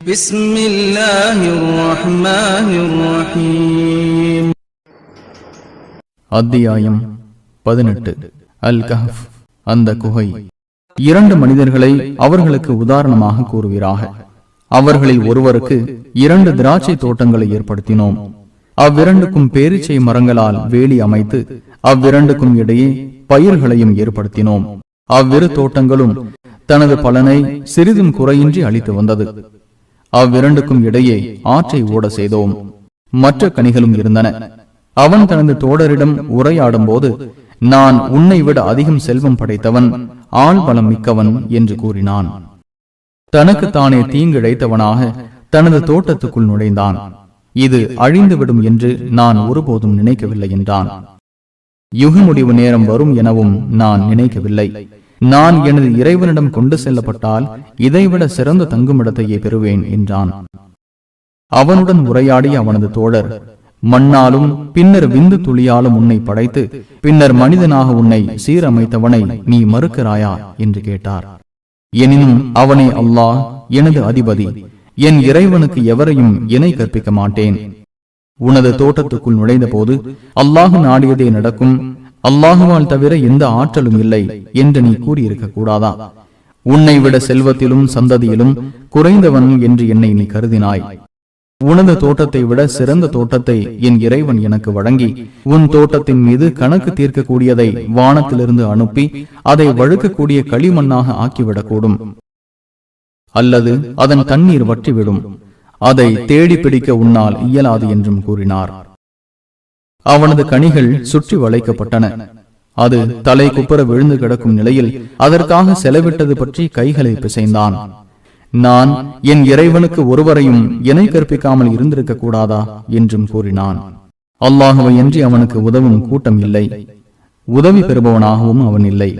بسم الله الرحمن الرحيم அத்தியாயம் பதினெட்டு அல் கஹப் அந்த குகை இரண்டு மனிதர்களை அவர்களுக்கு உதாரணமாக கூறுவீராக அவர்களில் ஒருவருக்கு இரண்டு திராட்சை தோட்டங்களை ஏற்படுத்தினோம் அவ்விரண்டுக்கும் பேரிச்சை மரங்களால் வேலி அமைத்து அவ்விரண்டுக்கும் இடையே பயிர்களையும் ஏற்படுத்தினோம் அவ்விரு தோட்டங்களும் தனது பலனை சிறிதும் குறையின்றி அளித்து வந்தது அவ்விரண்டுக்கும் இடையே ஆற்றை ஓட செய்தோம். மற்ற கனிகளும் இருந்தன. அவன் தனது தோழரிடம் உரையாடும் போது நான் உன்னை விட அதிகம் செல்வம் படைத்தவன் ஆள் பலம் மிக்கவன் என்று கூறினான். தனக்கு தானே தீங்கிழைத்தவனாக தனது தோட்டத்துக்குள் நுழைந்தான். இது அழிந்துவிடும் என்று நான் ஒருபோதும் நினைக்கவில்லை என்றான். யுக முடிவு நேரம் வரும் எனவும் நான் நினைக்கவில்லை. நான் எனது இறைவனிடம் கொண்டு செல்லப்பட்டால் இதைவிட சிறந்த தங்குமிடத்தையே பெறுவேன் என்றான். அவனுடன் உரையாடிய அவனது தோழர் மண்ணாலும் பின்னர் விந்து துளியாலும் உன்னை படைத்து பின்னர் மனிதனாக உன்னை சீரமைத்தவனை நீ மறுக்கிறாயா? என்று கேட்டார். எனினும் அவனே அல்லாஹ் எனது அதிபதி என் இறைவனுக்கு எவரையும் இணை கற்பிக்க மாட்டேன். உனது தோட்டத்துக்குள் நுழைந்த போது அல்லாஹு நாடியதே நடக்கும் அல்லாஹுவால் தவிர எந்த ஆற்றலும் இல்லை என்று நீ கூறியிருக்க கூடாதா? உன்னை விட செல்வத்திலும் சந்ததியிலும் குறைந்தவன் என்று என்னை நீ கருதினாய். உனது தோட்டத்தை விட சிறந்த தோட்டத்தை என் இறைவன் எனக்கு வழங்கி உன் தோட்டத்தின் மீது கணக்கு தீர்க்கக்கூடியதை வானத்திலிருந்து அனுப்பி அதை வழுக்கக்கூடிய களிமண்ணாக ஆக்கிவிடக்கூடும். அல்லது அதன் தண்ணீர் வற்றிவிடும். அதை தேடி பிடிக்க உன்னால் இயலாது என்றும் கூறினார். அவனது கனிகள் சுற்றி வளைக்கப்பட்டன. அது தலை குப்புற விழுந்து கிடக்கும் நிலையில் அதற்காக செலவிட்டது பற்றி கைகளை பிசைந்தான். நான் என் இறைவனுக்கு ஒருவரையும் இணை கற்பிக்காமல் இருந்திருக்க கூடாதா? என்றும் கூறினான். அல்லாஹுவை என்று அவனுக்கு உதவும் கூட்டம் இல்லை. உதவி பெறுபவனாகவும் அவன் இல்லை.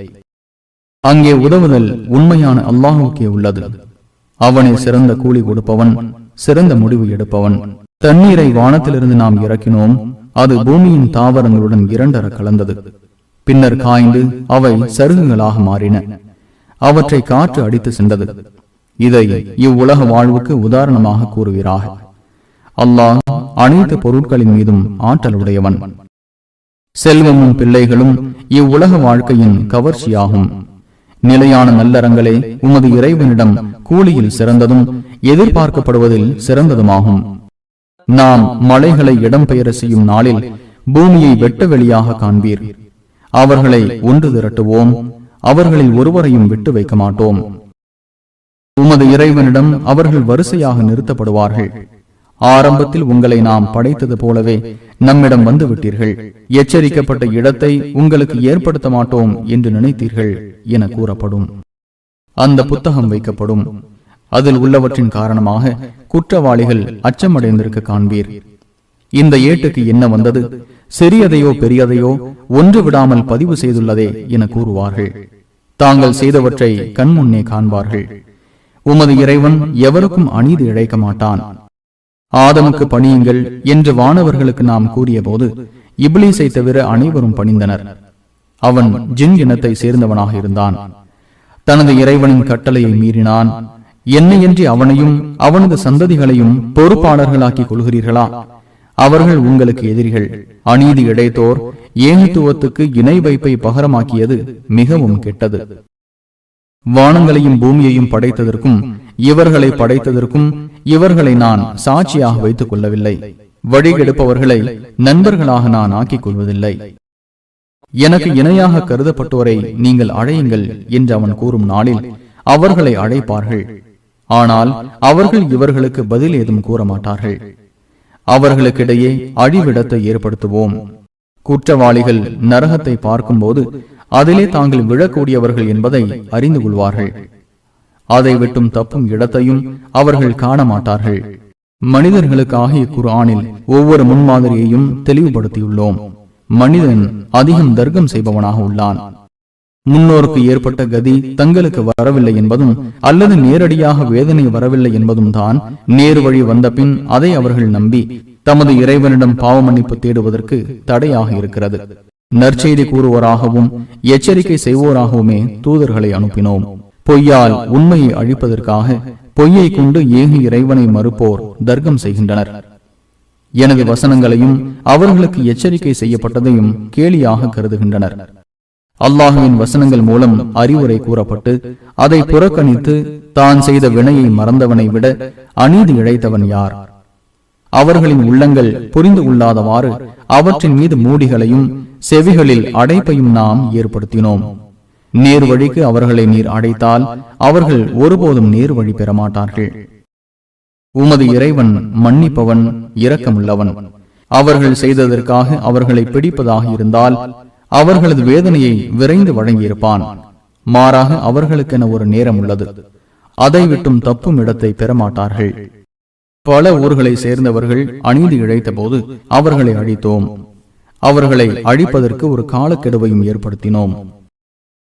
அங்கே உதவுதல் உண்மையான அல்லாஹுக்கே உள்ளது. அவனை சிறந்த கூலி கொடுப்பவன் சிறந்த முடிவு எடுப்பவன். தண்ணீரை வானத்திலிருந்து நாம் இறக்கினோம். அது பூமியின் தாவரங்களுடன் இரண்டர கலந்தது. பின்னர் காய்ந்து அவை சருகுகளாக மாறின. அவற்றை காற்று அடித்து சென்றது. இதை இவ்வுலக வாழ்வுக்கு உதாரணமாக கூறுகிறார் அல்லாஹ் அனைத்து பொருட்களின் மீதும் ஆற்றலுடையவன். செல்வமும் பிள்ளைகளும் இவ்வுலக வாழ்க்கையின் கவர்ச்சியாகும். நிலையான நல்லறங்களே உமது இறைவனிடம் கூலியில் சிறந்ததும் எதிர்பார்க்கப்படுவதில் சிறந்ததுமாகும். நாம் மலைகளை இடம்பெயர செய்யும் நாளில் பூமியை வெட்ட வெளியாக காண்பீர். அவர்களை ஒன்று திரட்டுவோம். அவர்களில் ஒருவரையும் விட்டு வைக்க மாட்டோம். உமது இறைவனிடம் அவர்கள் வரிசையாக நிறுத்தப்படுவார்கள். ஆரம்பத்தில் உங்களை நாம் படைத்தது போலவே நம்மிடம் வந்து விட்டீர்கள். எச்சரிக்கப்பட்ட இடத்தை உங்களுக்கு ஏற்படுத்த மாட்டோம் என்று நினைத்தீர்கள் என கூறப்படும். அந்த புத்தகம் வைக்கப்படும். அதில் உள்ளவற்றின் காரணமாக குற்றவாளிகள் அச்சமடைந்திருக்க காண்பீர். இந்த ஏட்டுக்கு என்ன வந்தது? சிறியதையோ பெரியதையோ ஒன்று விடாமல் பதிவு செய்துள்ளதே என கூறுவார்கள். தாங்கள் செய்தவற்றை கண்முன்னே காண்பார்கள். உமது இறைவன் எவருக்கும் அநீதி இழைக்க மாட்டான். ஆதமுக்கு பணியுங்கள் என்று வானவர்களுக்கு நாம் கூறிய போது இப்லீஸை தவிர அனைவரும் பணிந்தனர். அவன் ஜின் இனத்தை சேர்ந்தவனாக இருந்தான். தனது இறைவனின் கட்டளையை மீறினான். என்னையன்றி அவனையும் அவனது சந்ததிகளையும் பொறுப்பாளர்களாக்கிக் கொள்கிறீர்களா? அவர்கள் உங்களுக்கு எதிரிகள். அநீதி இடைத்தோர் ஏகத்துவத்துக்கு இணை வைப்பை பகரமாக்கியது மிகவும் கெட்டது. வானங்களையும் பூமியையும் படைத்ததற்கும் இவர்களை படைத்ததற்கும் இவர்களை நான் சாட்சியாக வைத்துக் கொள்ளவில்லை. வழிகெடுப்பவர்களை நண்பர்களாக நான் ஆக்கிக் கொள்வதில்லை. எனக்கு இணையாக கருதப்பட்டோரை நீங்கள் அழையுங்கள் என்று அவன் கூறும் நாளில் அவர்களை அழைப்பார்கள். ஆனால் அவர்கள் இவர்களுக்கு பதில் ஏதும் கூற மாட்டார்கள் அவர்களுக்கிடையே அழிவிடத்தை ஏற்படுத்துவோம். குற்றவாளிகள் நரகத்தை பார்க்கும்போது அதிலே தாங்கள் விழக்கூடியவர்கள் என்பதை அறிந்து கொள்வார்கள். அதை விட்டும் தப்பும் இடத்தையும் அவர்கள் காண மாட்டார்கள் மனிதர்களுக்காக இக்குர்ஆனில் ஒவ்வொரு முன்மாதிரியையும் தெளிவுபடுத்தியுள்ளோம். மனிதன் அதிகம் தர்க்கம் செய்பவனாக உள்ளான். முன்னோருக்கு ஏற்பட்ட கதி தங்களுக்கு வரவில்லை என்பதும் அல்லது நேரடியாக வேதனை வரவில்லை என்பதும் தான் நேரு வழி வந்த பின் அதை அவர்கள் நம்பி தமது இறைவனிடம் பாவமன்னிப்பு தேடுவதற்கு தடையாக இருக்கிறது. நற்செய்தி கூறுவோராகவும் எச்சரிக்கை செய்வோராகவுமே தூதர்களை அனுப்பினோம். பொய்யால் உண்மையை அழிப்பதற்காக பொய்யை கொண்டு ஏகி இறைவனை மறுப்போர் தர்க்கம் செய்கின்றனர். எனது வசனங்களையும் அவர்களுக்கு எச்சரிக்கை செய்யப்பட்டதையும் கேலியாக கருதுகின்றனர். அல்லாஹுவின் வசனங்கள் மூலம் அறிவுரை கூறப்பட்டு அதை புறக்கணித்து தான் செய்த வினையை மறந்தவனை விட அநீதி இழைத்தவன் யார்? அவர்களின் உள்ளங்கள் புரிந்து கொள்ளாதவாறு அவற்றின் மீது மூடிகளையும் செவிகளில் அடைப்பையும் நாம் ஏற்படுத்தினோம். நேர் வழிக்கு அவர்களை நீர் அடைத்தால் அவர்கள் ஒருபோதும் நேர் வழி பெறமாட்டார்கள். உமது இறைவன் மன்னிப்பவன் இரக்கமுள்ளவன். அவர்கள் செய்ததற்காக அவர்களை பிடிப்பதாக இருந்தால் அவர்களது வேதனையை விரைந்து வழங்கியிருப்பான். மாறாக அவர்களுக்கென ஒரு நேரம் உள்ளது அதை விட்டும் தப்பும் இடத்தை பெறமாட்டார்கள். பல ஊர்களை சேர்ந்தவர்கள் அநீதி இழைத்த போது அவர்களை அழித்தோம். அவர்களை அழிப்பதற்கு ஒரு காலக்கெடுவையும் ஏற்படுத்தினோம்.